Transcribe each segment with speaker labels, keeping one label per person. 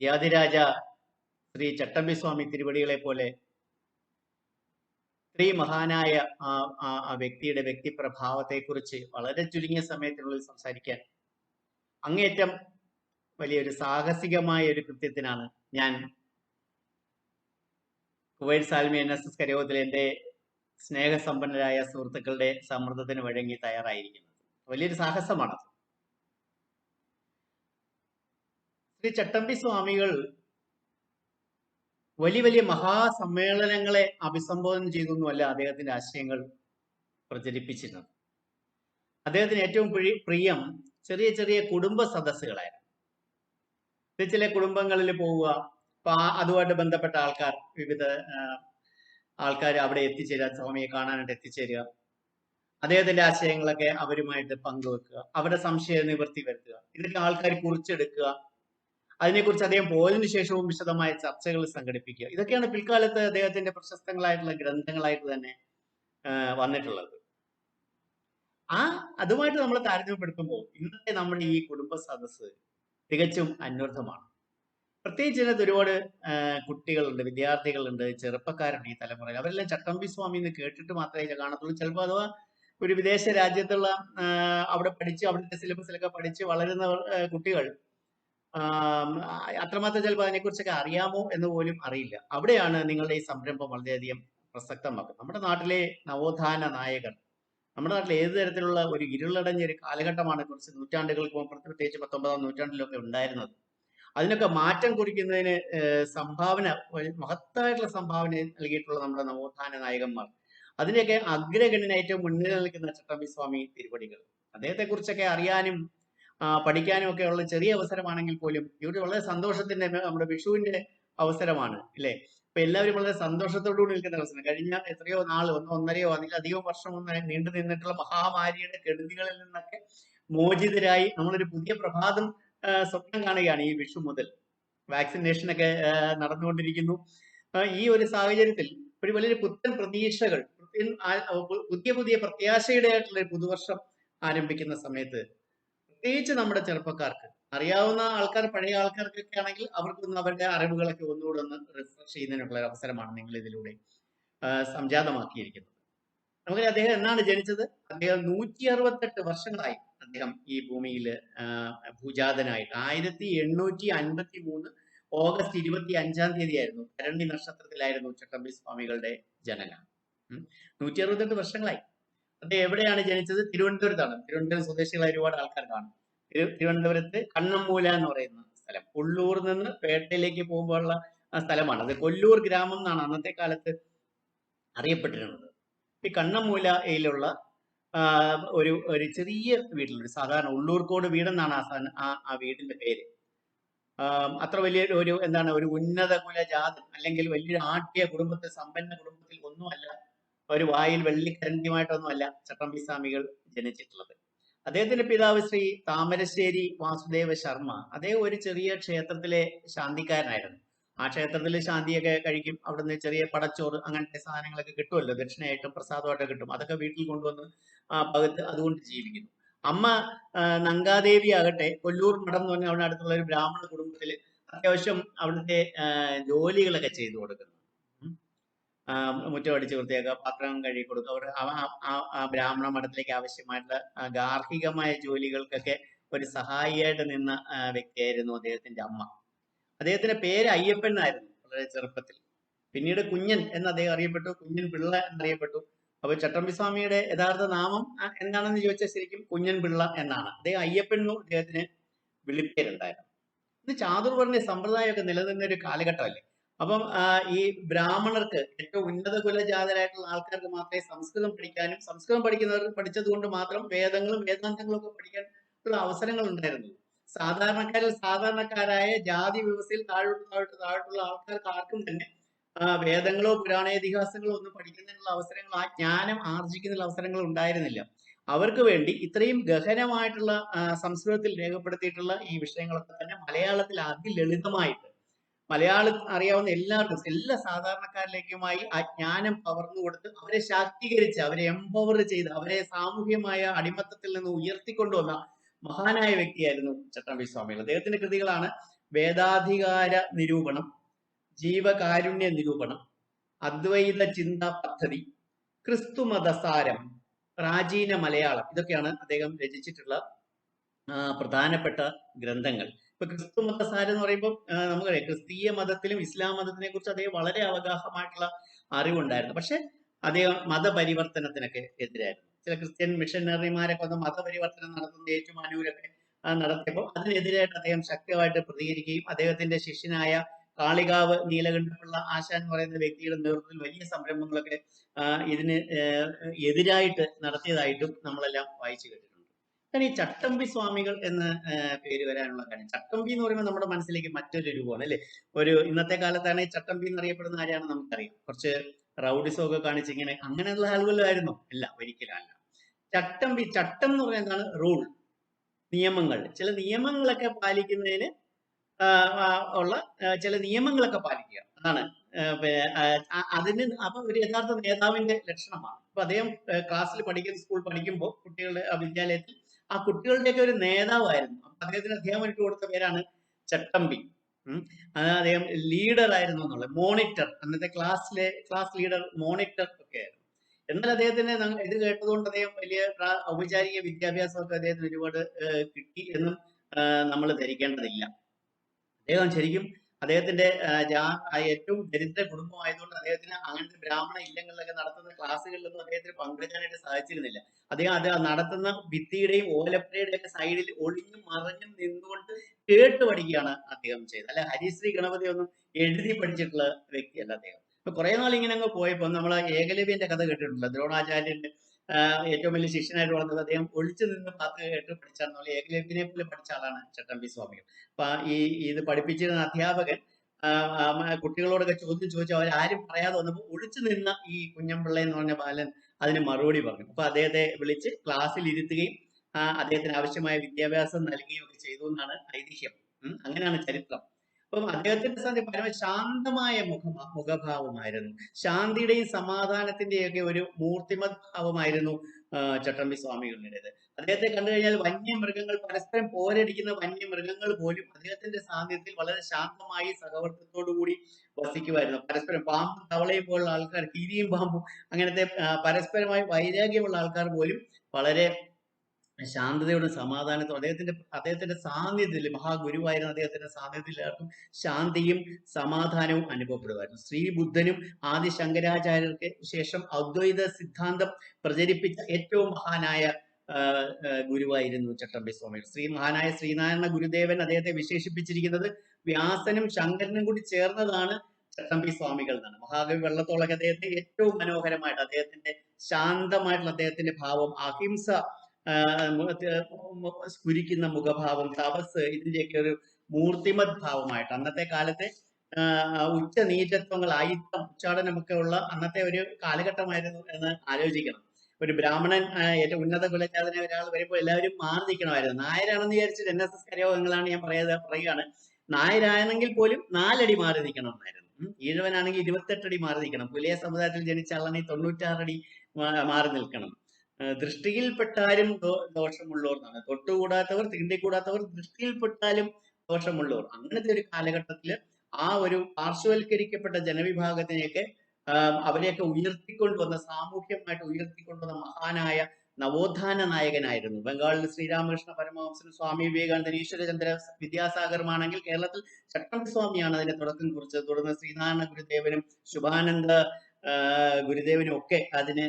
Speaker 1: യാതിരാജ ശ്രീ ചട്ടമ്പിസ്വാമി തിരുവടികളെ പോലെ ശ്രീ മഹാനായ ആ ആ വ്യക്തി വ്യക്തിയുടെ വ്യക്തിപ്രഭാവത്തെക്കുറിച്ച് വളരെ ചുരുങ്ങിയ സമയത്തിനുള്ളിൽ സംസാരിക്കാൻ അങ്ങേറ്റം വലിയൊരു സാഹസികമായ ഒരു കൃത്യത്തിനാണ് ഞാൻ Kuwait Salmi N S S കരയോഗത്തിൽ എന്റെ സ്നേഹസമ്പന്നരായ സുഹൃത്തുക്കളുടെ സമ്മർദ്ദത്തിന് വഴങ്ങി തയ്യാറായിരിക്കുന്നത്. വലിയൊരു സാഹസമാണ് ശ്രീ ചട്ടമ്പി സ്വാമികൾ വലിയ വലിയ മഹാസമ്മേളനങ്ങളെ അഭിസംബോധന ചെയ്തൊന്നുമല്ല അദ്ദേഹത്തിന്റെ ആശയങ്ങൾ പ്രചരിപ്പിച്ചിരുന്നത്. അദ്ദേഹത്തിന് ഏറ്റവും പ്രിയം ചെറിയ ചെറിയ കുടുംബ സദസ്സുകളായിരുന്നു. ചില കുടുംബങ്ങളിൽ പോവുക അപ്പൊ അതുമായിട്ട് ബന്ധപ്പെട്ട ആൾക്കാർ വിവിധ ആൾക്കാർ അവിടെ എത്തിച്ചേരുക സ്വാമിയെ കാണാനായിട്ട് എത്തിച്ചേരുക. അദ്ദേഹത്തിന്റെ ആശയങ്ങളൊക്കെ അവരുമായിട്ട് പങ്കുവെക്കുക അവരുടെ സംശയ നിവൃത്തി വരുത്തുക ഇതൊക്കെ ആൾക്കാർ കുറിച്ചെടുക്കുക അതിനെക്കുറിച്ച് അദ്ദേഹം പോയതിനു ശേഷവും വിശദമായ ചർച്ചകൾ സംഘടിപ്പിക്കുക. ഇതൊക്കെയാണ് പിൽക്കാലത്ത് അദ്ദേഹത്തിന്റെ പ്രശസ്തങ്ങളായിട്ടുള്ള ഗ്രന്ഥങ്ങളായിട്ട് തന്നെ വന്നിട്ടുള്ളത്. ആ അതുമായിട്ട് നമ്മൾ താരതമ്യപ്പെടുത്തുമ്പോൾ ഇന്നത്തെ നമ്മുടെ ഈ കുടുംബ സദസ്സ് തികച്ചും അന്വർത്ഥമാണ്. പ്രത്യേകിച്ച് ഇതിനകത്ത് ഒരുപാട് കുട്ടികളുണ്ട് വിദ്യാർത്ഥികളുണ്ട് ചെറുപ്പക്കാരുണ്ട് ഈ തലമുറയിൽ. അവരെല്ലാം ചട്ടമ്പി സ്വാമി എന്ന് കേട്ടിട്ട് മാത്രമേ കാണത്തുള്ളൂ. ചിലപ്പോൾ അഥവാ ഒരു വിദേശ രാജ്യത്തുള്ള അവിടെ പഠിച്ച് അവിടുത്തെ സിലബസിലൊക്കെ പഠിച്ച് വളരുന്ന കുട്ടികൾ അത്രമാത്രം ചിലപ്പോൾ അതിനെക്കുറിച്ചൊക്കെ അറിയാമോ എന്ന് പോലും അറിയില്ല. അവിടെയാണ് നിങ്ങളുടെ ഈ സംരംഭം വളരെയധികം പ്രസക്തമാക്കുന്നത്. നമ്മുടെ നാട്ടിലെ നവോത്ഥാന നായകർ നമ്മുടെ നാട്ടിൽ ഏത് തരത്തിലുള്ള ഒരു ഇരുളടഞ്ഞ ഒരു കാലഘട്ടമാണ് കുറച്ച് നൂറ്റാണ്ടുകൾക്ക് പ്രത്യേകിച്ച് പത്തൊമ്പതാം നൂറ്റാണ്ടിലൊക്കെ ഉണ്ടായിരുന്നത്. അതിനൊക്കെ മാറ്റം കുറിക്കുന്നതിന് സംഭാവന മഹത്തായിട്ടുള്ള സംഭാവന നൽകിയിട്ടുള്ള നമ്മുടെ നവോത്ഥാന നായകന്മാർ. അതിനൊക്കെ അഗ്രഗണ്യനായിട്ട് മുന്നിൽ നിൽക്കുന്ന ചട്ടമ്പി സ്വാമി തിരുവടികൾ. അദ്ദേഹത്തെ കുറിച്ചൊക്കെ അറിയാനും പഠിക്കാനും ഒക്കെ ഉള്ള ചെറിയ അവസരമാണെങ്കിൽ പോലും ഇവർ വളരെ സന്തോഷത്തിന്റെ നമ്മുടെ വിഷുവിന്റെ അവസരമാണ് ഇല്ലേ? അപ്പൊ എല്ലാവരും വളരെ സന്തോഷത്തോടു കൂടി നിൽക്കുന്ന അവസരം കഴിഞ്ഞ എത്രയോ നാൾ ഒന്ന് ഒന്നരയോ അധികം വർഷം ഒന്ന് നീണ്ടു നിന്നിട്ടുള്ള മഹാമാരിയുടെ കെടുതികളിൽ നിന്നൊക്കെ മോചിതരായി നമ്മളൊരു പുതിയ പ്രഭാതം സ്വപ്നം കാണുകയാണ് ഈ വിഷു മുതൽ. വാക്സിനേഷൻ ഒക്കെ നടന്നുകൊണ്ടിരിക്കുന്നു. ഈ ഒരു സാഹചര്യത്തിൽ ഒരു വലിയൊരു പുത്തൻ പ്രതീക്ഷകൾ പുതിയ പുതിയ പ്രത്യാശയുടെ ആയിട്ടുള്ള പുതുവർഷം ആരംഭിക്കുന്ന സമയത്ത് പ്രത്യേകിച്ച് നമ്മുടെ ചെറുപ്പക്കാർക്ക്. അറിയാവുന്ന ആൾക്കാർ പഴയ ആൾക്കാർക്കൊക്കെ ആണെങ്കിൽ അവർക്കൊന്ന് അവരുടെ അറിവുകളൊക്കെ ഒന്നുകൂടെ ഒന്ന് റിഫ്രഷ് ചെയ്യുന്നതിനുള്ള ഒരു അവസരമാണ് നിങ്ങൾ ഇതിലൂടെ സംജാതമാക്കിയിരിക്കുന്നത്. നമുക്ക് അദ്ദേഹം എന്നാണ് ജനിച്ചത്? അദ്ദേഹം നൂറ്റി അറുപത്തെട്ട് വർഷങ്ങളായി അദ്ദേഹം ഈ ഭൂമിയിൽ ഭൂജാതനായിട്ട്. ആയിരത്തി എണ്ണൂറ്റി അൻപത്തി മൂന്ന് ഓഗസ്റ്റ് ഇരുപത്തി അഞ്ചാം തീയതി ആയിരുന്നു ഭരണി നക്ഷത്രത്തിലായിരുന്നു ചട്ടമ്പി സ്വാമികളുടെ ജനനം. നൂറ്റി അറുപത്തെട്ട് വർഷങ്ങളായി. അദ്ദേഹം എവിടെയാണ് ജനിച്ചത്? തിരുവനന്തപുരത്താണ്. തിരുവനന്തപുരം സ്വദേശികളായ ഒരുപാട് ആൾക്കാർ കാണും. തിരു- തിരുവനന്തപുരത്ത് കണ്ണമ്മൂല എന്ന് പറയുന്ന സ്ഥലം. ഉള്ളൂർ നിന്ന് പേട്ടയിലേക്ക് പോകുമ്പോഴുള്ള ആ സ്ഥലമാണ്. അത് കൊല്ലൂർ ഗ്രാമം എന്നാണ് അന്നത്തെ കാലത്ത് അറിയപ്പെട്ടിരുന്നത്. ഈ കണ്ണമ്മൂലയിലുള്ള ഒരു ഒരു ചെറിയ വീട്ടിൽ ഒരു സാധാരണ ഉള്ളൂർക്കോട് വീടെന്നാണ് ആ സാധനം ആ ആ വീടിന്റെ പേര്. അത്ര വലിയ ഒരു എന്താണ് ഒരു ഉന്നത കുല ജാതി അല്ലെങ്കിൽ വലിയൊരു ആട്ടിയ കുടുംബത്തെ സമ്പന്ന കുടുംബത്തിൽ ഒന്നുമല്ല ഒരു വായിൽ വെള്ളിക്കരണ്ടിയുമായിട്ടൊന്നുമല്ല ചട്ടമ്പി സ്വാമികൾ ജനിച്ചിട്ടുള്ളത്. അദ്ദേഹത്തിന്റെ പിതാവ് ശ്രീ താമരശ്ശേരി വാസുദേവ ശർമ്മ അദ്ദേഹം ഒരു ചെറിയ ക്ഷേത്രത്തിലെ ശാന്തിക്കാരനായിരുന്നു. ആ ക്ഷേത്രത്തിൽ ശാന്തിയൊക്കെ കഴിക്കും. അവിടുന്ന് ചെറിയ പടച്ചോറ് അങ്ങനത്തെ സാധനങ്ങളൊക്കെ കിട്ടുമല്ലോ? ദക്ഷിണയായിട്ടും പ്രസാദമായിട്ടൊക്കെ കിട്ടും. അതൊക്കെ വീട്ടിൽ കൊണ്ടുവന്ന് ആ ഭഗത്ത് അതുകൊണ്ട് ജീവിക്കുന്നു. അമ്മ നങ്കാദേവി ആകട്ടെ കൊല്ലൂർ മഠം എന്ന് പറഞ്ഞ അവിടെ അടുത്തുള്ള ഒരു ബ്രാഹ്മണ കുടുംബത്തിൽ അത്യാവശ്യം അവിടുത്തെ ജോലികളൊക്കെ ചെയ്തു കൊടുക്കുന്നു. ആ, മുറ്റം അടിച്ച് വൃത്തിയാക്കുക പത്രം കഴുകി കൊടുക്കുക. അവർ ആ ബ്രാഹ്മണ മഠത്തിലേക്ക് ആവശ്യമായിട്ടുള്ള ഗാർഹികമായ ജോലികൾക്കൊക്കെ ഒരു സഹായിയായിട്ട് നിന്ന വ്യക്തിയായിരുന്നു അദ്ദേഹത്തിന്റെ അമ്മ. അദ്ദേഹത്തിന്റെ പേര് അയ്യപ്പൻ ആയിരുന്നു വളരെ ചെറുപ്പത്തിൽ. പിന്നീട് കുഞ്ഞൻ എന്ന് അദ്ദേഹം അറിയപ്പെട്ടു. കുഞ്ഞൻ പിള്ള എന്നറിയപ്പെട്ടു. അപ്പൊ ചട്ടമ്പി സ്വാമിയുടെ യഥാർത്ഥ നാമം എന്താണെന്ന് ചോദിച്ചാൽ ശരിക്കും കുഞ്ഞൻ പിള്ള എന്നാണ്. അദ്ദേഹം അയ്യപ്പൻ എന്നും അദ്ദേഹത്തിന് വിളിപ്പേരുണ്ടായിരുന്നു. ഇത് ചാതുർവർണ സമ്പ്രദായമൊക്കെ നിലനിന്ന ഒരു കാലഘട്ടമല്ലേ? അപ്പം ഈ ബ്രാഹ്മണർക്ക് ഏറ്റവും ഉന്നത കുലജാതരായിട്ടുള്ള ആൾക്കാർക്ക് മാത്രമേ സംസ്കൃതം പഠിക്കാനും സംസ്കൃതം പഠിക്കുന്നവർ പഠിച്ചത് കൊണ്ട് മാത്രം വേദങ്ങളും വേദാന്തങ്ങളും ഒക്കെ പഠിക്കാൻ ഉള്ള അവസരങ്ങൾ ഉണ്ടായിരുന്നു സാധാരണക്കാരിൽ സാധാരണക്കാരായ ജാതി വ്യവസ്ഥയിൽ താഴോട്ട് താഴോട്ട് താഴോട്ടുള്ള ആൾക്കാർക്ക് ആർക്കും തന്നെ വേദങ്ങളോ പുരാണ ഇതിഹാസങ്ങളോ ഒന്നും പഠിക്കുന്നതിനുള്ള അവസരങ്ങൾ ആ ജ്ഞാനം ആർജിക്കുന്നതിനുള്ള അവസരങ്ങൾ ഉണ്ടായിരുന്നില്ല. അവർക്ക് വേണ്ടി ഇത്രയും ഗഹനമായിട്ടുള്ള സംസ്കൃതത്തിൽ രേഖപ്പെടുത്തിയിട്ടുള്ള ഈ വിഷയങ്ങളൊക്കെ തന്നെ മലയാളത്തിൽ അതിലളിതമായിട്ട് മലയാളം അറിയാവുന്ന എല്ലാവർക്കും എല്ലാ സാധാരണക്കാരിലേക്കുമായി ആ ജ്ഞാനം പകർന്നു കൊടുത്ത് അവരെ ശാക്തീകരിച്ച് അവരെ എംപവർ ചെയ്ത് അവരെ സാമൂഹ്യമായ അടിമത്തത്തിൽ നിന്ന് ഉയർത്തിക്കൊണ്ടുവന്ന മഹാനായ വ്യക്തിയായിരുന്നു ചട്ടമ്പി സ്വാമികൾ. അദ്ദേഹത്തിന്റെ കൃതികളാണ് വേദാധികാര നിരൂപണം ജീവകാരുണ്യ നിരൂപണം അദ്വൈത ചിന്താ പദ്ധതി ക്രിസ്തുമതസാരം പ്രാചീന മലയാളം. ഇതൊക്കെയാണ് അദ്ദേഹം രചിച്ചിട്ടുള്ള പ്രധാനപ്പെട്ട ഗ്രന്ഥങ്ങൾ. ഇപ്പൊ ക്രിസ്തു മതസാരം എന്ന് പറയുമ്പോൾ നമുക്കറിയാം ക്രിസ്തീയ മതത്തിലും ഇസ്ലാം മതത്തിനെ കുറിച്ച് അദ്ദേഹം വളരെ അവഗാഹമായിട്ടുള്ള അറിവുണ്ടായിരുന്നു. പക്ഷെ അദ്ദേഹം മതപരിവർത്തനത്തിനൊക്കെ എതിരായിരുന്നു. ചില ക്രിസ്ത്യൻ മിഷനറിമാരൊക്കെ വന്ന് മതപരിവർത്തനം നടത്തുന്ന ഏറ്റുമാനൂരൊക്കെ നടത്തിയപ്പോൾ അതിനെതിരായിട്ട് അദ്ദേഹം ശക്തമായിട്ട് പ്രതികരിക്കുകയും അദ്ദേഹത്തിന്റെ ശിഷ്യനായ കാളികാവ് നീലകണ്ഠപിള്ള ആശാൻ എന്ന് പറയുന്ന വ്യക്തിയുടെ നേതൃത്വത്തിൽ വലിയ സംരംഭങ്ങളൊക്കെ ഇതിന് എതിരായിട്ട് നടത്തിയതായിട്ടും നമ്മളെല്ലാം വായിച്ചു കേട്ടിട്ടുണ്ട്. കാരണം ഈ ചട്ടമ്പി സ്വാമികൾ എന്ന് പേര് വരാനുള്ള കാര്യം. ചട്ടമ്പി എന്ന് പറയുമ്പോൾ നമ്മുടെ മനസ്സിലേക്ക് മറ്റൊരു രൂപമാണ് അല്ലെ? ഒരു ഇന്നത്തെ കാലത്താണ് ഈ ചട്ടമ്പി എന്നറിയപ്പെടുന്ന ആരെയാണ് നമുക്കറിയാം. കുറച്ച് റൗഡിസം ഒക്കെ കാണിച്ച് ഇങ്ങനെ അങ്ങനെയുള്ള ആളുകളായിരുന്നു അല്ല ഒരിക്കലല്ല ചട്ടമ്പി ചട്ടം എന്ന് പറയുന്നത് എന്താണ്? റൂൾ നിയമങ്ങൾ. ചില നിയമങ്ങളൊക്കെ പാലിക്കുന്നതിന് ഉള്ള ചില നിയമങ്ങളൊക്കെ പാലിക്കുക. അതാണ് അതിന് അപ്പൊ ഒരു യഥാർത്ഥ നേതാവിന്റെ ലക്ഷണമാണ്. അപ്പൊ അദ്ദേഹം ക്ലാസ്സിൽ പഠിക്കുന്ന സ്കൂൾ പഠിക്കുമ്പോൾ കുട്ടികളുടെ വിദ്യാലയത്തിൽ ആ കുട്ടികളുടെയൊക്കെ ഒരു നേതാവായിരുന്നു. അപ്പൊ അദ്ദേഹത്തിന് അദ്ദേഹം ഒരു കൊടുത്ത പേരാണ് ചട്ടമ്പി. ഉം. അത് അദ്ദേഹം ലീഡർ ആയിരുന്നു എന്നുള്ളത്. മോണിറ്റർ അന്നത്തെ ക്ലാസ്സിലെ ക്ലാസ് ലീഡർ മോണിറ്റർ ഒക്കെ ആയിരുന്നു. എന്നാൽ അദ്ദേഹത്തിന് ഇത് കേട്ടതുകൊണ്ട് അദ്ദേഹം വലിയ ഔപചാരിക വിദ്യാഭ്യാസമൊക്കെ അദ്ദേഹത്തിന് ഒരുപാട് കിട്ടി എന്നും നമ്മൾ ധരിക്കേണ്ടതില്ല. അദ്ദേഹം ശരിക്കും അദ്ദേഹത്തിന്റെ ഏറ്റവും ദരിദ്ര കുടുംബമായതുകൊണ്ട് അദ്ദേഹത്തിന് അങ്ങനത്തെ ബ്രാഹ്മണ ഇല്ലങ്ങളിലൊക്കെ നടത്തുന്ന ക്ലാസ്സുകളിലൊന്നും അദ്ദേഹത്തിന് പങ്കെടുക്കാനായിട്ട് സാധിച്ചിരുന്നില്ല. അദ്ദേഹം അത് നടത്തുന്ന ഭിത്തിയുടെയും ഓലപ്പുരയുടെയും ഒക്കെ സൈഡിൽ ഒളിഞ്ഞും മറിഞ്ഞും നിന്നുകൊണ്ട് കേട്ട് പഠിക്കുകയാണ് അദ്ദേഹം ചെയ്തത്. അല്ല ഹരിശ്രീ ഗണപതി ഒന്നും എഴുതി പഠിച്ചിട്ടുള്ള വ്യക്തിയല്ല അദ്ദേഹം. കുറെ നാൾ ഇങ്ങനെ അങ്ങ് പോയപ്പോ നമ്മൾ ഏകലവ്യന്റെ കഥ കേട്ടിട്ടുണ്ടല്ലോ ദ്രോണാചാര്യന്റെ ഏറ്റവും വലിയ ശിഷ്യനായിട്ട് വളർന്നത് അദ്ദേഹം ഒളിച്ചു നിന്ന് പാത്ത് കേട്ട് പഠിച്ചാണെന്നുള്ള ഏകലവ്യനെ പോലെ പഠിച്ച ആളാണ് ചട്ടമ്പി സ്വാമികൾ. അപ്പൊ ഈ ഇത് പഠിപ്പിച്ചിരുന്ന അധ്യാപകൻ കുട്ടികളോടൊക്കെ ചോദ്യം ചോദിച്ചു അവരാരും പറയാതെ വന്നപ്പോൾ ഒളിച്ചു നിന്ന ഈ കുഞ്ഞമ്പിള്ള എന്ന് പറഞ്ഞ ബാലൻ അതിന് മറുപടി പറഞ്ഞു. അപ്പൊ അദ്ദേഹത്തെ വിളിച്ച് ക്ലാസ്സിൽ ഇരുത്തുകയും അദ്ദേഹത്തിന് ആവശ്യമായ വിദ്യാഭ്യാസം നൽകുകയും ഒക്കെ ചെയ്തു എന്നാണ് ഐതിഹ്യം. അങ്ങനെയാണ് ചരിത്രം. അപ്പം അദ്ദേഹത്തിന്റെ സന്ധി പരമ ശാന്തമായ മുഖ മുഖഭാവമായിരുന്നു. ശാന്തിയുടെയും സമാധാനത്തിന്റെയും ഒക്കെ ഒരു മൂർത്തിമത് ഭാവമായിരുന്നു ചട്ടമ്പി സ്വാമികളുടേത്. അദ്ദേഹത്തെ കണ്ടു കഴിഞ്ഞാൽ വന്യമൃഗങ്ങൾ പരസ്പരം പോരടിക്കുന്ന വന്യമൃഗങ്ങൾ പോലും അദ്ദേഹത്തിന്റെ സാന്നിധ്യത്തിൽ വളരെ ശാന്തമായി സഹവർത്തത്തോടു കൂടി വസിക്കുമായിരുന്നു. പരസ്പരം പാമ്പും തവളയും പോലുള്ള ആൾക്കാർ കീരിയും പാമ്പും അങ്ങനത്തെ പരസ്പരമായി വൈരാഗ്യമുള്ള ആൾക്കാർ പോലും വളരെ ശാന്തതയോടും സമാധാനത്തോടും അദ്ദേഹത്തിന്റെ അദ്ദേഹത്തിന്റെ സാന്നിധ്യത്തിൽ മഹാഗുരുവായിരുന്ന അദ്ദേഹത്തിന്റെ സാന്നിധ്യത്തിൽ എല്ലാവർക്കും ശാന്തിയും സമാധാനവും അനുഭവപ്പെടുമായിരുന്നു. ശ്രീ ബുദ്ധനും ആദി ശങ്കരാചാര്യർക്ക് ശേഷം അദ്വൈത സിദ്ധാന്തം പ്രചരിപ്പിച്ച ഏറ്റവും മഹാനായ ഗുരുവായിരുന്നു ചട്ടമ്പി സ്വാമി ശ്രീ മഹാനായ ശ്രീനാരായണ ഗുരുദേവൻ അദ്ദേഹത്തെ വിശേഷിപ്പിച്ചിരിക്കുന്നത് വ്യാസനും ശങ്കരനും കൂടി ചേർന്നതാണ് ചട്ടമ്പി സ്വാമികൾ എന്നാണ്. മഹാകവി വെള്ളത്തോളൊക്കെ അദ്ദേഹത്തെ ഏറ്റവും മനോഹരമായിട്ട് അദ്ദേഹത്തിന്റെ ശാന്തമായിട്ടുള്ള അദ്ദേഹത്തിന്റെ ഭാവം അഹിംസ സ്ഫുരിക്കുന്ന മുഖഭാവം തപസ് ഇതിന്റെയൊക്കെ ഒരു മൂർത്തിമത് ഭാവമായിട്ട് അന്നത്തെ കാലത്തെ ഉച്ച നീചത്വങ്ങൾ ആയിത്തം ഉച്ചാടനമൊക്കെ ഉള്ള അന്നത്തെ ഒരു കാലഘട്ടമായിരുന്നു എന്ന് ആലോചിക്കണം. ഒരു ബ്രാഹ്മണൻ ഏറ്റവും ഉന്നത കുലജാതനെ ഒരാൾ വരുമ്പോൾ എല്ലാവരും മാറി നിൽക്കണമായിരുന്നു. നായരാണെന്ന് വിചാരിച്ചിട്ട് എൻ എസ് എസ് കരയോഗങ്ങളാണ് ഞാൻ പറയുന്നത് പറയുകയാണ്. നായരാണെങ്കിൽ പോലും നാലടി മാറി നിൽക്കണമെന്നായിരുന്നു ഉം. ഈഴവനാണെങ്കിൽ ഇരുപത്തെട്ടടി മാറി നിൽക്കണം. പുലിയ സമുദായത്തിൽ ജനിച്ച ആളാണെങ്കിൽ തൊണ്ണൂറ്റാറടി മാറി നിൽക്കണം. ദൃഷ്ടിയിൽപ്പെട്ടാലും ദോഷമുള്ളവർ എന്നാണ് തൊട്ടുകൂടാത്തവർ തീണ്ടിക്കൂടാത്തവർ ദൃഷ്ടിയിൽപ്പെട്ടാലും ദോഷമുള്ളവർ. അങ്ങനത്തെ ഒരു കാലഘട്ടത്തിൽ ആ ഒരു പാർശ്വവൽക്കരിക്കപ്പെട്ട ജനവിഭാഗത്തിനെയൊക്കെ അവരെയൊക്കെ ഉയർത്തിക്കൊണ്ടുവന്ന സാമൂഹ്യമായിട്ട് ഉയർത്തിക്കൊണ്ടുവന്ന മഹാനായ നവോത്ഥാന നായകനായിരുന്നു. ബംഗാളിൽ ശ്രീരാമകൃഷ്ണ പരമഹംസൻ സ്വാമി വിവേകാനന്ദൻ ഈശ്വരചന്ദ്ര വിദ്യാസാഗറുമാണെങ്കിൽ കേരളത്തിൽ ചട്ടമ്പി സ്വാമിയാണ് അതിന്റെ തുടക്കം കുറിച്ചത്. തുടർന്ന് ശ്രീനാരായണ ഗുരുദേവനും ശുഭാനന്ദ ഗുരുദേവനും ഒക്കെ അതിന്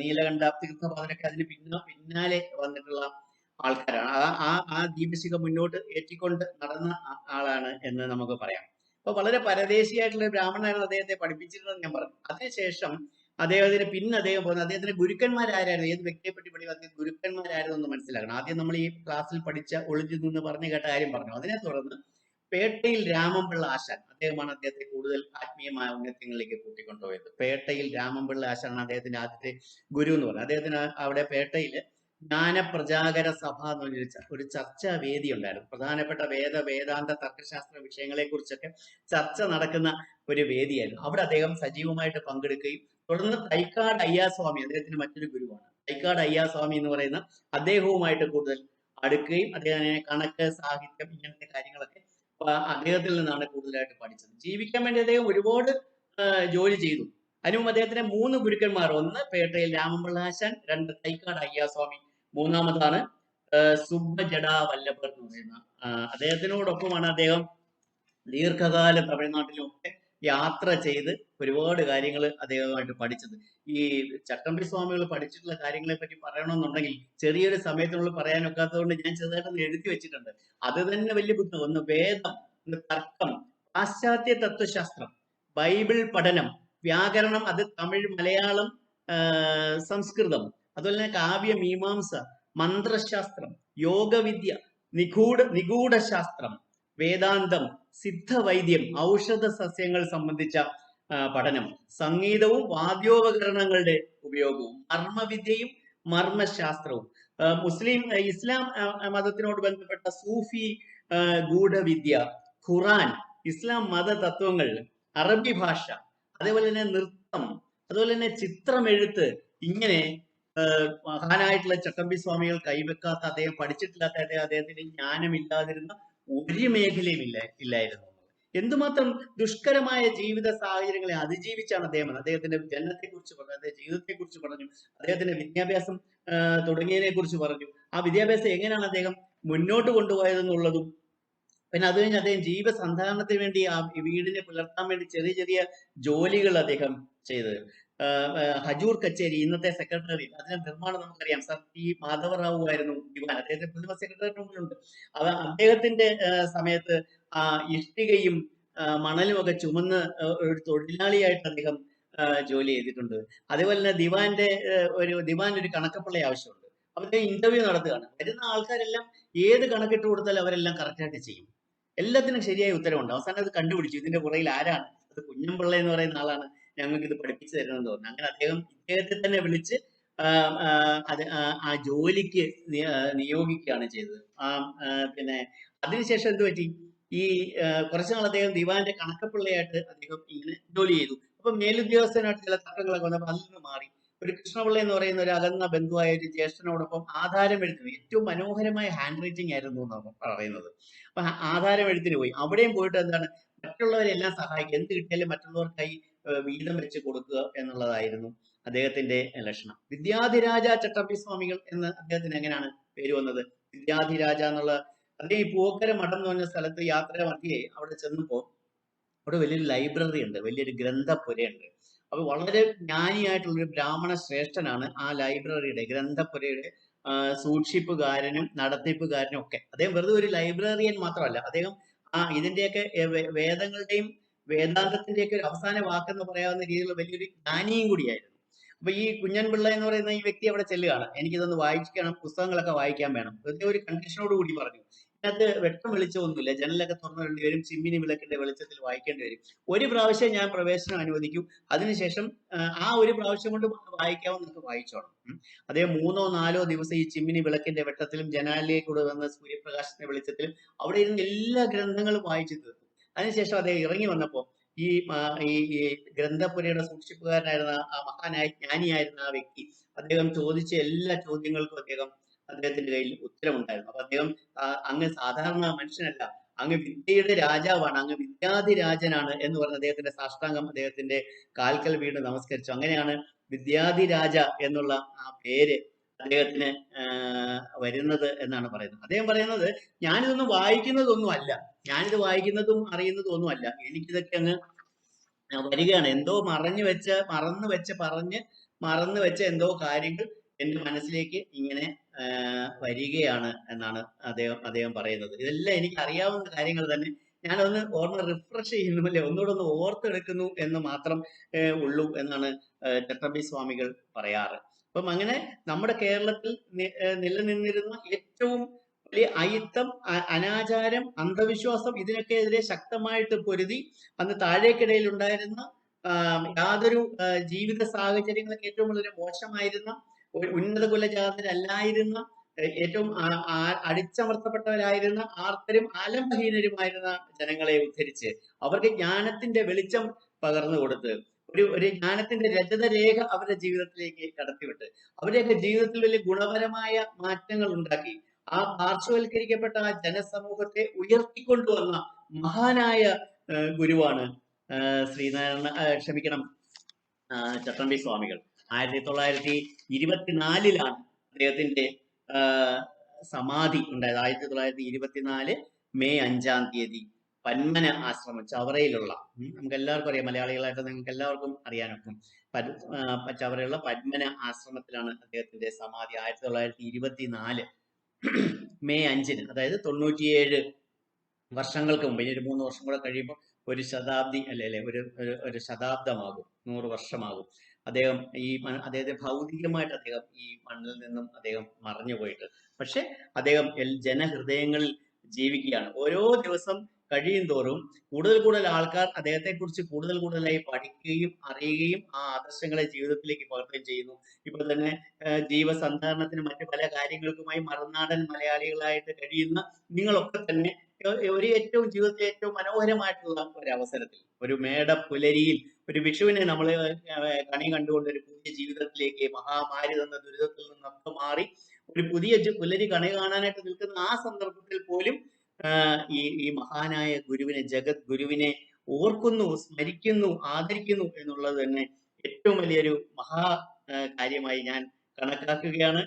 Speaker 1: നീലകണ്ഠ തീർത്ഥപാദനൊക്കെ അതിന് പിന്ന പിന്നാലെ വന്നിട്ടുള്ള ആൾക്കാരാണ്. ആ ആ ആ ദീപശിഖ മുന്നോട്ട് ഏറ്റിക്കൊണ്ട് നടന്ന ആളാണ് എന്ന് നമുക്ക് പറയാം. അപ്പൊ വളരെ പരദേശിയായിട്ടുള്ള ബ്രാഹ്മണനായിരുന്നു അദ്ദേഹത്തെ പഠിപ്പിച്ചിരുന്നത് ഞാൻ പറഞ്ഞു. അതിനുശേഷം അദ്ദേഹത്തിന് പിന്നെ അദ്ദേഹം പോകുന്നത് അദ്ദേഹത്തിന്റെ ഗുരുക്കന്മാരായിരുന്നു ഏത് വ്യക്തിയെ പറ്റി പഠിക്കും അദ്ദേഹം ഗുരുക്കന്മാരായിരുന്നു എന്ന് മനസ്സിലാക്കണം. ആദ്യം നമ്മൾ ഈ ക്ലാസ്സിൽ പഠിച്ച ഒളിഞ്ഞു നിന്ന് പറഞ്ഞു കേട്ട കാര്യം പറഞ്ഞു. അതിനെ തുടർന്ന് പേട്ടയിൽ രാമൻപിള്ള ആശാൻ അദ്ദേഹമാണ് അദ്ദേഹത്തെ കൂടുതൽ ആത്മീയമായ ഉന്നത്യങ്ങളിലേക്ക് കൂട്ടിക്കൊണ്ടുപോയത്. പേട്ടയിൽ രാമൻപിള്ള ആശാനാണ് അദ്ദേഹത്തിന്റെ ആദ്യത്തെ ഗുരു എന്ന് പറയുന്നത്. അദ്ദേഹത്തിന് അവിടെ പേട്ടയിൽ ജ്ഞാനപ്രചാകര സഭ എന്ന് പറഞ്ഞൊരു ഒരു ചർച്ചാ വേദി ഉണ്ടായിരുന്നു. പ്രധാനപ്പെട്ട വേദ വേദാന്ത തർക്കശാസ്ത്ര വിഷയങ്ങളെ കുറിച്ചൊക്കെ ചർച്ച നടക്കുന്ന ഒരു വേദിയായിരുന്നു. അവിടെ അദ്ദേഹം സജീവമായിട്ട് പങ്കെടുക്കുകയും തുടർന്ന് തൈക്കാട് അയ്യാസ്വാമി അദ്ദേഹത്തിന് മറ്റൊരു ഗുരുവാണ്. തൈക്കാട് അയ്യാസ്വാമി എന്ന് പറയുന്ന അദ്ദേഹവുമായിട്ട് കൂടുതൽ അടുക്കുകയും അദ്ദേഹം കണക്ക് സാഹിത്യം ഇങ്ങനത്തെ കാര്യങ്ങളൊക്കെ അദ്ദേഹത്തിൽ നിന്നാണ് കൂടുതലായിട്ട് പഠിച്ചത്. ജീവിക്കാൻ വേണ്ടി അദ്ദേഹം ഒരുപാട് ജോലി ചെയ്തു. അതിനും അദ്ദേഹത്തിന്റെ മൂന്ന് ഗുരുക്കന്മാർ ഒന്ന് പേട്ടയിൽ രാമപിള്ള ആശാൻ രണ്ട് തൈക്കാട് അയ്യാസ്വാമി മൂന്നാമതാണ് ആ, സുബ്ബജട വല്ലഭർ എന്ന് പറയുന്ന അദ്ദേഹത്തിനോടൊപ്പമാണ് അദ്ദേഹം ദീർഘകാലം തമിഴ്നാട്ടിലും ഒക്കെ യാത്ര ചെയ്ത് ഒരുപാട് കാര്യങ്ങൾ അദ്ദേഹമായിട്ട് പഠിച്ചത്. ഈ ചട്ടമ്പി സ്വാമികൾ പഠിച്ചിട്ടുള്ള കാര്യങ്ങളെ പറ്റി പറയണമെന്നുണ്ടെങ്കിൽ ചെറിയൊരു സമയത്തിനുള്ളിൽ പറയാനൊക്കാത്തതുകൊണ്ട് ഞാൻ ചെറുതായിട്ടൊന്ന് എഴുതി വെച്ചിട്ടുണ്ട്. അത് തന്നെ വലിയ ബുദ്ധിമുട്ട് ഒന്ന് വേദം ഒന്ന് തർക്കം പാശ്ചാത്യ തത്വശാസ്ത്രം ബൈബിൾ പഠനം വ്യാകരണം അത് തമിഴ് മലയാളം സംസ്കൃതം അതുപോലെ തന്നെ കാവ്യ മീമാംസ മന്ത്രശാസ്ത്രം യോഗവിദ്യ നിഗൂഢ നിഗൂഢശാസ്ത്രം വേദാന്തം സിദ്ധവൈദ്യം ഔഷധ സസ്യങ്ങൾ സംബന്ധിച്ച പഠനം. സംഗീതവും വാദ്യോപകരണങ്ങളുടെ ഉപയോഗവും മർമ്മവിദ്യയും മർമ്മശാസ്ത്രവും. മുസ്ലിം ഇസ്ലാം മതത്തിനോട് ബന്ധപ്പെട്ട സൂഫി ഗൂഢവിദ്യ ഖുറാൻ ഇസ്ലാം മത തത്വങ്ങൾ അറബി ഭാഷ അതേപോലെ തന്നെ നൃത്തം അതുപോലെ തന്നെ ചിത്രമെഴുത്ത് ഇങ്ങനെ മഹാനായിട്ടുള്ള ചട്ടമ്പി സ്വാമികൾ കൈവെക്കാത്ത അദ്ദേഹം പഠിച്ചിട്ടില്ലാത്ത അദ്ദേഹം അദ്ദേഹത്തിന് ജ്ഞാനമില്ലാതിരുന്ന ഒരു മേഖലയും ഇല്ല ഇല്ലായിരുന്നു. എന്തുമാത്രം ദുഷ്കരമായ ജീവിത സാഹചര്യങ്ങളെ അതിജീവിച്ചാണ് അദ്ദേഹം അദ്ദേഹത്തിന്റെ ജനനത്തെ കുറിച്ച് പറഞ്ഞു അദ്ദേഹത്തിന്റെ ജീവിതത്തെ കുറിച്ച് പറഞ്ഞു അദ്ദേഹത്തിന്റെ വിദ്യാഭ്യാസം തുടങ്ങിയതിനെ കുറിച്ച് പറഞ്ഞു. ആ വിദ്യാഭ്യാസം എങ്ങനെയാണ് അദ്ദേഹം മുന്നോട്ട് കൊണ്ടുപോയതെന്നുള്ളതും പിന്നെ അത് കഴിഞ്ഞ് അദ്ദേഹം ജീവസന്ധാരണത്തിന് വേണ്ടി ആ വീടിനെ പുലർത്താൻ വേണ്ടി ചെറിയ ചെറിയ ജോലികൾ അദ്ദേഹം ചെയ്തത്. ഹജൂർ കച്ചേരി ഇന്നത്തെ സെക്രട്ടറി അതിന്റെ നിർമ്മാണം നമുക്കറിയാം. സർ ടി മാധവറാവു ആയിരുന്നു ദിവാൻ അദ്ദേഹത്തിന്റെ പ്രതിമ സെക്രട്ടറിയുടെ മുമ്പിലുണ്ട്. അത് അദ്ദേഹത്തിന്റെ സമയത്ത് ആ ഇഷ്ടികയും മണലും ഒക്കെ ചുമന്ന് ഒരു തൊഴിലാളിയായിട്ട് അദ്ദേഹം ജോലി ചെയ്തിട്ടുണ്ട്. അതേപോലെ തന്നെ ദിവാന്റെ ഒരു ദിവാൻ ഒരു കണക്കപ്പിള്ളയെ ആവശ്യമുണ്ട്. അപ്പൊ ഇന്റർവ്യൂ നടത്തുകയാണ്. വരുന്ന ആൾക്കാരെല്ലാം ഏത് കണക്കിട്ട് കൊടുത്താലും അവരെല്ലാം കറക്റ്റായിട്ട് ചെയ്യും. എല്ലാത്തിനും ശരിയായ ഉത്തരവുണ്ട്. അവസാനം അത് കണ്ടുപിടിച്ചു. ഇതിന്റെ പുറകിൽ ആരാണ്? അത് കുഞ്ഞമ്പിള്ള എന്ന് പറയുന്ന ആളാണ്. ഞങ്ങൾക്ക് ഇത് പഠിപ്പിച്ചു തരണമെന്ന് തോന്നുന്നു. അങ്ങനെ അദ്ദേഹം ഇദ്ദേഹത്തെ തന്നെ വിളിച്ച് അത് ആ ജോലിക്ക് നിയോഗിക്കുകയാണ് ചെയ്തത്. ആ പിന്നെ അതിനുശേഷം എന്ത് പറ്റി? ഈ കുറച്ചു നാൾ അദ്ദേഹം ദിവാന്റെ കണക്കപ്പിള്ളയായിട്ട് അദ്ദേഹം ഇങ്ങനെ ജോലി ചെയ്തു. അപ്പൊ മേലുദ്യോഗസ്ഥനായിട്ട് ചില തർക്കങ്ങളൊക്കെ വന്നപ്പോൾ അതിൽ നിന്ന് മാറി. ഒരു കൃഷ്ണപിള്ള എന്ന് പറയുന്ന ഒരു അകന്ന ബന്ധുവായ ഒരു ജ്യേഷ്ഠനോടൊപ്പം ആധാരം എഴുത്തിന് ഏറ്റവും മനോഹരമായ ഹാൻഡ് റൈറ്റിംഗ് ആയിരുന്നു എന്നാണ് പറയുന്നത്. അപ്പൊ ആധാരം എഴുത്തിന് പോയി. അവിടെയും പോയിട്ട് എന്താണ്? മറ്റുള്ളവരെല്ലാം സഹായിക്കുക എന്ത് കിട്ടിയാലും മറ്റുള്ളവർക്കായി വീതം വെച്ച് കൊടുക്കുക എന്നുള്ളതായിരുന്നു അദ്ദേഹത്തിന്റെ ലക്ഷണം. വിദ്യാധിരാജ ചട്ടമ്പി സ്വാമികൾ എന്ന് അദ്ദേഹത്തിന് എങ്ങനെയാണ് പേര് വന്നത്? വിദ്യാധിരാജ എന്നുള്ള അദ്ദേഹം ഈ പൂക്കര മഠം എന്ന് പറഞ്ഞ സ്ഥലത്ത് യാത്ര മധ്യേ അവിടെ ചെന്നപ്പോ അവിടെ വലിയൊരു ലൈബ്രറി ഉണ്ട് വലിയൊരു ഗ്രന്ഥപുരയുണ്ട്. അപ്പൊ വളരെ ജ്ഞാനിയായിട്ടുള്ള ഒരു ബ്രാഹ്മണ ശ്രേഷ്ഠനാണ് ആ ലൈബ്രറിയുടെ ഗ്രന്ഥപുരയുടെ സൂക്ഷിപ്പുകാരനും നടത്തിപ്പുകാരനും ഒക്കെ. അദ്ദേഹം വെറുതെ ഒരു ലൈബ്രറിയൻ മാത്രമല്ല അദ്ദേഹം ആ ഇതിന്റെയൊക്കെ വേദങ്ങളുടെയും വേദാന്തത്തിന്റെയൊക്കെ ഒരു അവസാന വാക്കെന്ന് പറയാവുന്ന രീതിയിലുള്ള വലിയൊരു ജ്ഞാനിയും കൂടിയായിരുന്നു. അപ്പൊ ഈ കുഞ്ഞൻ കുഞ്ഞൻപിള്ള എന്ന് പറയുന്ന ഈ വ്യക്തി അവിടെ ചെല്ലുകയാണ്. എനിക്കിതൊന്ന് വായിക്കണം പുസ്തകങ്ങളൊക്കെ വായിക്കാൻ വേണം. വെറുതെ ഒരു കണ്ടീഷനോട് കൂടി പറഞ്ഞു. ഇതിനകത്ത് വെട്ടം വെളിച്ചമൊന്നുമില്ല. ജനലൊക്കെ തുറന്നിടേണ്ടി വരും ചിമ്മിനി വിളക്കിന്റെ വെളിച്ചത്തിൽ വായിക്കേണ്ടി വരും. ഒരു പ്രാവശ്യം ഞാൻ പ്രവേശനം അനുവദിക്കും. അതിനുശേഷം ആ, ഒരു പ്രാവശ്യം കൊണ്ട് വായിക്കാവുന്നൊക്കെ വായിച്ചോണം. അതേ മൂന്നോ നാലോ ദിവസം ഈ ചിമ്മിനി വിളക്കിന്റെ വെട്ടത്തിലും ജനാലിലേക്കൂടെ വന്ന സൂര്യപ്രകാശത്തിന്റെ വെളിച്ചത്തിലും അവിടെ ഇരുന്ന് എല്ലാ ഗ്രന്ഥങ്ങളും വായിച്ചു തീർക്കും അതിനുശേഷം അദ്ദേഹം ഇറങ്ങി വന്നപ്പോൾ ഈ ഈ ഗ്രന്ഥപുരയുടെ സൂക്ഷിപ്പുകാരനായിരുന്ന ആ മഹാനായ ജ്ഞാനിയായിരുന്ന ആ വ്യക്തി അദ്ദേഹം ചോദിച്ച എല്ലാ ചോദ്യങ്ങൾക്കും അദ്ദേഹം അദ്ദേഹത്തിന്റെ കയ്യിൽ ഉത്തരമുണ്ടായിരുന്നു. അപ്പൊ അദ്ദേഹം അങ്ങ് സാധാരണ മനുഷ്യനല്ല അങ്ങ് വിദ്യയുടെ രാജാവാണ് അങ്ങ് വിദ്യാധിരാജനാണ് എന്ന് പറഞ്ഞ അദ്ദേഹത്തിന്റെ സാഷ്ടാംഗം അദ്ദേഹത്തിന്റെ കാൽക്കൽ വീട് നമസ്കരിച്ചു. അങ്ങനെയാണ് വിദ്യാധിരാജ എന്നുള്ള ആ പേര് അദ്ദേഹത്തിന് വരുന്നത് എന്നാണ് പറയുന്നത്. അദ്ദേഹം പറയുന്നത് ഞാനിതൊന്നും വായിക്കുന്നതൊന്നും അല്ല ഞാനിത് വായിക്കുന്നതും അറിയുന്നതും ഒന്നും അല്ല എനിക്കിതൊക്കെ അങ്ങ് വരികയാണ്. എന്തോ മറഞ്ഞു വെച്ച മറന്നു വെച്ച പറഞ്ഞ് മറന്നു വെച്ച എന്തോ കാര്യങ്ങൾ എന്റെ മനസ്സിലേക്ക് ഇങ്ങനെ വരികയാണ് എന്നാണ് അദ്ദേഹം അദ്ദേഹം പറയുന്നത്. ഇതെല്ലാം എനിക്ക് അറിയാവുന്ന കാര്യങ്ങൾ തന്നെ. ഞാനൊന്ന് ഓർമ്മ റിഫ്രഷ് ചെയ്യുന്നു അല്ലെ? ഒന്നുകൂടെ ഒന്ന് ഓർത്തെടുക്കുന്നു എന്ന് മാത്രം ഉള്ളൂ എന്നാണ് ചട്ടമ്പി സ്വാമികൾ പറയാറ്. അപ്പം അങ്ങനെ നമ്മുടെ കേരളത്തിൽ നിലനിന്നിരുന്ന ഏറ്റവും വലിയ അയിത്തം അനാചാരം അന്ധവിശ്വാസം ഇതിനൊക്കെ എതിരെ ശക്തമായിട്ട് പൊരുതി അന്ന് താഴേക്കിടയിൽ ഉണ്ടായിരുന്ന യാതൊരു ജീവിത സാഹചര്യങ്ങളൊക്കെ ഏറ്റവും വളരെ മോശമായിരുന്ന ഉന്നത കുലജാതരല്ലായിരുന്ന ഏറ്റവും അടിച്ചമർത്തപ്പെട്ടവരായിരുന്ന ആർത്തരും ആലംബഹീനരുമായിരുന്ന ജനങ്ങളെ ഉദ്ധരിച്ച് അവർക്ക് ജ്ഞാനത്തിന്റെ വെളിച്ചം പകർന്നു കൊടുത്ത് ഒരു ഒരു ജ്ഞാനത്തിന്റെ രേഖ അവരുടെ ജീവിതത്തിലേക്ക് കടത്തിവിട്ട്. അവരുടെയൊക്കെ ജീവിതത്തിൽ വലിയ ഗുണപരമായ മാറ്റങ്ങൾ ഉണ്ടാക്കി. ആ പാർശ്വവൽക്കരിക്കപ്പെട്ട ആ ജനസമൂഹത്തെ ഉയർത്തിക്കൊണ്ടുവന്ന മഹാനായ ഗുരുവാണ് ശ്രീനാരായണ ക്ഷമിക്കണം ചട്ടമ്പി സ്വാമികൾ. ആയിരത്തി തൊള്ളായിരത്തി ഇരുപത്തിനാലിലാണ് അദ്ദേഹത്തിന്റെ സമാധി ഉണ്ടായത്. ആയിരത്തി തൊള്ളായിരത്തി ഇരുപത്തിനാല് മെയ് അഞ്ചാം തീയതി. പന്മന ആശ്രമം ചവറയിലുള്ള. നമുക്ക് എല്ലാവർക്കും അറിയാം മലയാളികളായിട്ട് നിങ്ങൾക്ക് എല്ലാവർക്കും അറിയാനൊക്കും ചവറയിലുള്ള പന്മന ആശ്രമത്തിലാണ് അദ്ദേഹത്തിന്റെ സമാധി. ആയിരത്തി തൊള്ളായിരത്തി ഇരുപത്തി നാല് മെയ് അഞ്ചിന് അതായത് തൊണ്ണൂറ്റിയേഴ് വർഷങ്ങൾക്ക് മുമ്പ് ഇനി ഒരു മൂന്ന് വർഷം കൂടെ കഴിയുമ്പോൾ ഒരു ശതാബ്ദി അല്ലെ അല്ലെ ഒരു ഒരു ശതാബ്ദമാകും നൂറ് വർഷമാകും. അദ്ദേഹം ഈ അദ്ദേഹത്തെ ഭൗതികമായിട്ട് അദ്ദേഹം ഈ മണ്ണിൽ നിന്നും അദ്ദേഹം മറഞ്ഞു പോയിട്ട് പക്ഷെ അദ്ദേഹം ജനഹൃദയങ്ങളിൽ ജീവിക്കുകയാണ്. ഓരോ ദിവസം കഴിയും തോറും കൂടുതൽ കൂടുതൽ ആൾക്കാർ അദ്ദേഹത്തെ കുറിച്ച് കൂടുതൽ കൂടുതലായി പഠിക്കുകയും അറിയുകയും ആ ആദർശങ്ങളെ ജീവിതത്തിലേക്ക് പകർത്തുകയും ചെയ്യുന്നു. ഇപ്പോൾ തന്നെ ജീവസന്ധാരണത്തിനും മറ്റു പല കാര്യങ്ങൾക്കുമായി മറുനാടൻ മലയാളികളായിട്ട് കഴിയുന്ന നിങ്ങളൊക്കെ തന്നെ ഒരു ഏറ്റവും ജീവിതത്തിലെ ഏറ്റവും മനോഹരമായിട്ടുള്ള ഒരു അവസരത്തിൽ ഒരു മേട പുലരിയിൽ ഒരു വിഷുവിനെ നമ്മൾ കണി കണ്ടുകൊണ്ട് ഒരു പുതിയ ജീവിതത്തിലേക്ക് മഹാമാരി തന്ന ദുരിതത്തിൽ നിന്നൊക്കെ മാറി ഒരു പുതിയ പുലരി കണി കാണാനായിട്ട് നിൽക്കുന്ന ആ സന്ദർഭത്തിൽ പോലും ഈ ഈ മഹാനായ ഗുരുവിനെ ജഗത് ഗുരുവിനെ ഓർക്കുന്നു സ്മരിക്കുന്നു ആദരിക്കുന്നു എന്നുള്ളത് തന്നെ ഏറ്റവും വലിയൊരു മഹാ കാര്യമായി ഞാൻ കണക്കാക്കുകയാണ്.